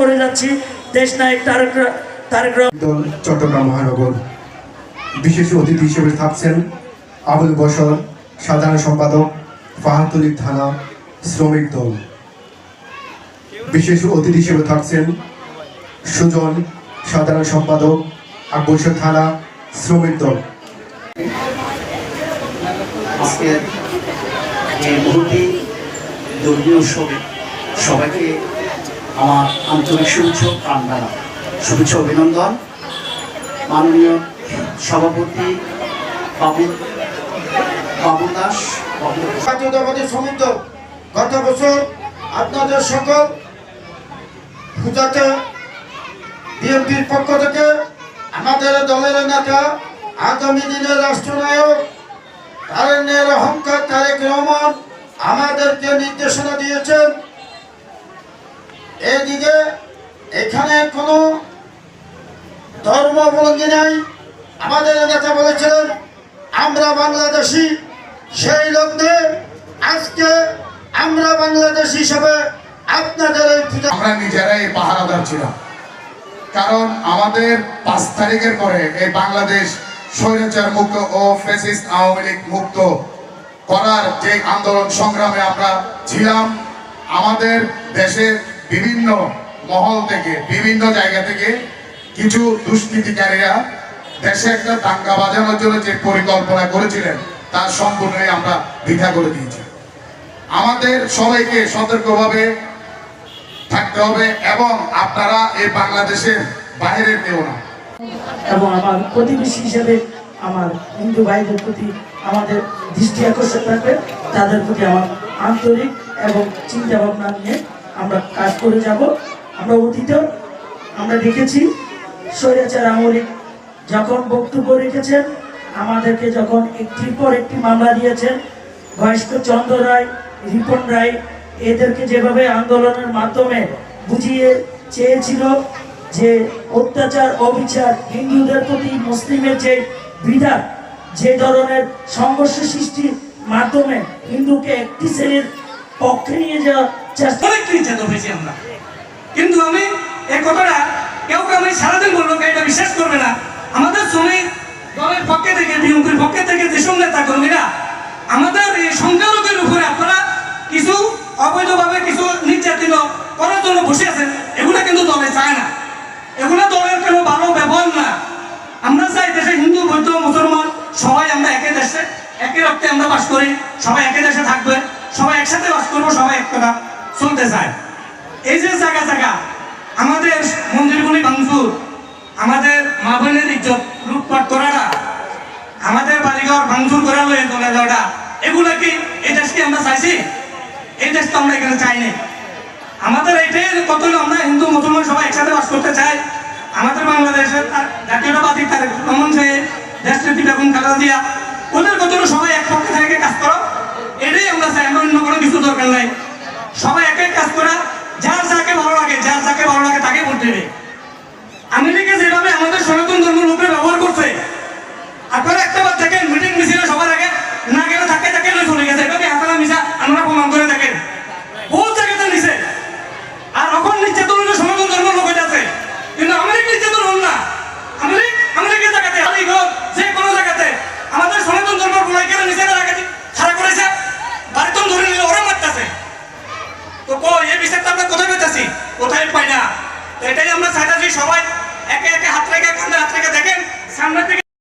করে যাচ্ছি। দেশ নায়ক তারক তারেক দল চট্টগ্রাম মহানগর। বিশেষ অতিথি হিসেবে থাকছেন আবুল বসর সাধারণ সম্পাদক ফাহাতুলি থানা শ্রমিক দল। বিশেষ অতিথি হিসেবে থাকছেন সুজন সাধারণ সম্পাদক আকবরসর থানা শ্রমিক দল। আজকের এই মুহূর্তে ধর্মীয় উৎসবে সবাইকে আমার আন্তরিক শুভেচ্ছা প্রাণদানা শুভেচ্ছা অভিনন্দন। মাননীয় সভাপতি বাবু বাবু দাস জাতীয়তাবাদী সমুদ্র গত বছর আপনাদের সকল পূজাতে বিএনপির পক্ষ থেকে আমাদের দলের নেতা, আগামী দিনের রাষ্ট্রনায়ক তারেনের অহংকার তারেক রহমান আমাদেরকে নির্দেশনা দিয়েছেন। এদিকে এখানে কোনো ধর্মাবলম্বী নাই। আমাদের নেতা বলেছিলেন, আমরা বাংলাদেশি। সেই লগ্নে আজকে আমরা বাংলাদেশ হিসাবে আপনাদের আমরা নিজেরাই পাহারাদার ছিলাম। কারণ আমাদের পাঁচ তারিখের পরে এই বাংলাদেশ স্বৈরাচার মুক্ত ও ফ্যাসিস্ট আওয়ামী লীগ মুক্ত করার যে আন্দোলন সংগ্রামে আমরা ছিলাম, আমাদের দেশের বিভিন্ন মহল থেকে, বিভিন্ন জায়গা থেকে কিছু দুষ্কৃতিকারীরা দেশে একটা দাঙ্গা বাজানোর জন্য যে পরিকল্পনা করেছিলেন, তার সম্পূর্ণই আমরা বৃথা করে দিয়েছি। আমাদের সবাইকে সতর্কভাবে থাকতে হবে এবং আপনারা এই বাংলাদেশের বাইরে কেউ না। এবং আমার প্রতিবেশী হিসেবে আমার হিন্দু ভাইদের প্রতি আমাদের দৃষ্টি আকর্ষণ থাকবে, তাদের প্রতি আমার আন্তরিক এবং চিন্তা ভাবনা নিয়ে আমরা কাজ করে যাব, আমরা অতীতেও আমরা দেখেছি স্বৈরাচার আমলিক যখন বক্তব্য রেখেছেন, আমাদেরকে যখন একটির পর একটি মামলা দিয়েছেন, বয়স্ক চন্দ্র রায়, রিপন রায়, এদেরকে যেভাবে আন্দোলনের মাধ্যমে বুঝিয়ে চেয়েছিল যে অত্যাচার, অবিচার, হিন্দুদের প্রতি মুসলিমের যে বিধান, যে ধরনের সংঘর্ষ সৃষ্টির মাধ্যমে হিন্দুকে একটি শ্রেণির পক্ষে নিয়ে যাওয়ার চেষ্টা অনেক নির্যাতন হয়েছি আমরা। কিন্তু আমি এই কথাটা কেউ কেউ আমি সারাদিন কেউ এটা বিশ্বাস করবে না? আমাদের শ্রমিক দলের পক্ষে থেকে, বিএনপির পক্ষে থেকে যেসব নেতা কর্মীরা, আমাদের এই সংখ্যালঘুদের উপরে আপনারা কিছু অবৈধভাবে কিছু নির্যাতন করার জন্য বসে আছেন, এগুলো কিন্তু দলে চায় না। এগুলো দলের কোনো ভালো ব্যবহার না। আমরা চাই দেশে হিন্দু, বৌদ্ধ, মুসলমান, সবাই আমরা একই দেশে একই রক্তে আমরা বাস করি, সবাই একই দেশে থাকবে, সবাই একসাথে বাস করব, সবাই এক চলতে চায়। এই যে জায়গা জায়গা আমাদের মন্দিরগুলি ভাঙচুর, আমাদের মা বোনের ইজ্জত, লুটপাট করাটা, আমাদের বাড়িঘর ভাঙচুর করা লয়ে চলে যাওয়াটা, এগুলো কি এই দেশকে আমরা চাইছি? এই দেশ তো আমরা এখানে চাইনি। আমাদের এইটাই কত আমরা হিন্দু, মুসলমান সবাই একসাথে বাস করতে চাই। আমাদের বাংলাদেশের জাতীয়তাবাদী তার রহমান সাহেব দেশ নীতি বেগম খালেদা জিয়া, ওদের কত সবাই এক পক্ষে থেকে কাজ করো? এটাই আমরা চাই, আমরা অন্য কোনো কিছু দরকার নাই। সবাই এক এক কাজ করা কোথায় পায় না? এটাই আমরা চাইতেছি সবাই একে একে হাত রেখে, কাঁধে হাত রেখে দেখেন সামনে